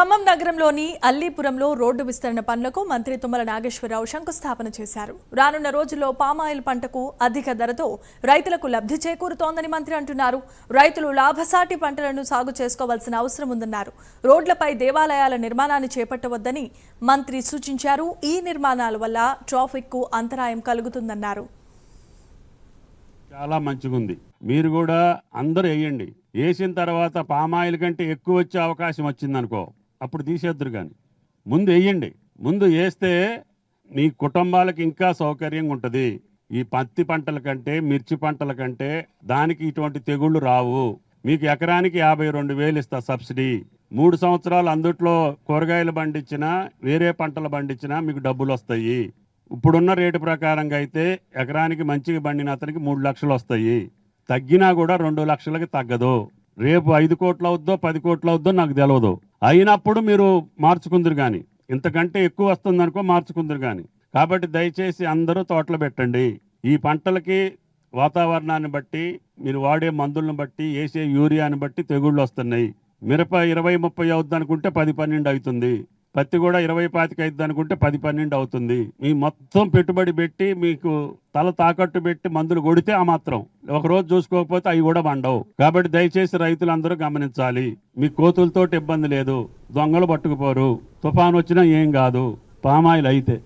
ఖమ్మం నగరంలోని అల్లీపురంలో రోడ్డు విస్తరణ పనులకు మంత్రి తుమ్మల నాగేశ్వరరావు శంకుస్థాపన చేశారు. రానున్న రోజుల్లో పామాయిల్ పంటకు అధిక ధరతో రైతులకు లబ్ధి చేకూరుతోందని మంత్రి అంటున్నారు. రైతులు లాభసాటి పంటలను సాగు చేసుకోవాల్సిన అవసరం ఉందన్నారు. రోడ్లపై దేవాలయాల నిర్మాణాన్ని చేపట్టవద్దని మంత్రి సూచించారు. ఈ నిర్మాణాల వల్ల ట్రాఫిక్కు అంతరాయం కలుగుతుందన్నారు. చాలా మంచిగుంది. మీరు కూడా అందరూ వేయండి. వేసిన తర్వాత పామాయిల్ కంటే ఎక్కువ వచ్చే అవకాశం వచ్చిందనుకో. అప్పుడు తీసేద్దరు కానీ ముందు వేయండి ముందు వేస్తే మీ కుటుంబాలకు ఇంకా సౌకర్యంగా ఉంటుంది. ఈ పత్తి పంటల కంటే మిర్చి పంటల కంటే దానికి ఇటువంటి తెగుళ్ళు రావు. మీకు ఎకరానికి యాభై రెండు వేలు ఇస్తా సబ్సిడీ. మూడు సంవత్సరాలు అందుట్లో కూరగాయలు పండించినా వేరే పంటలు పండించినా మీకు డబ్బులు వస్తాయి. ఇప్పుడున్న రేటు ప్రకారంగా అయితే ఎకరానికి మంచిగా పండిన అతనికి మూడు లక్షలు వస్తాయి. తగ్గినా కూడా రెండు లక్షలకి తగ్గదు. రేపు ఐదు కోట్లు అవుద్దో పది కోట్లు అవుద్దో నాకు తెలియదు అయినప్పుడు మీరు మార్చుకుందరు కానీ ఇంతకంటే ఎక్కువ వస్తుంది అనుకో మార్చుకుందరు కానీ కాబట్టి దయచేసి అందరూ తోటలు పెట్టండి. ఈ పంటలకి వాతావరణాన్ని బట్టి మీరు వాడే మందులను బట్టి వేసే యూరియాని బట్టి తెగుళ్ళు వస్తున్నాయి. మిరప ఇరవై ముప్పై అవుద్ది అనుకుంటే పది పన్నెండు అవుతుంది. పత్తి కూడా ఇరవై పాతిక అవుతుంది అనుకుంటే పది పన్నెండు అవుతుంది. మీ మొత్తం పెట్టుబడి పెట్టి మీకు తల తాకట్టు పెట్టి మందులు కొడితే ఆ మాత్రం. ఒకరోజు చూసుకోకపోతే అవి కూడా పండవు. కాబట్టి దయచేసి రైతులందరూ గమనించాలి. మీ కోతులతోటి ఇబ్బంది లేదు. దొంగలు పట్టుకుపోరు. తుఫాను వచ్చినా ఏం కాదు. పామాయిల్ అయితే.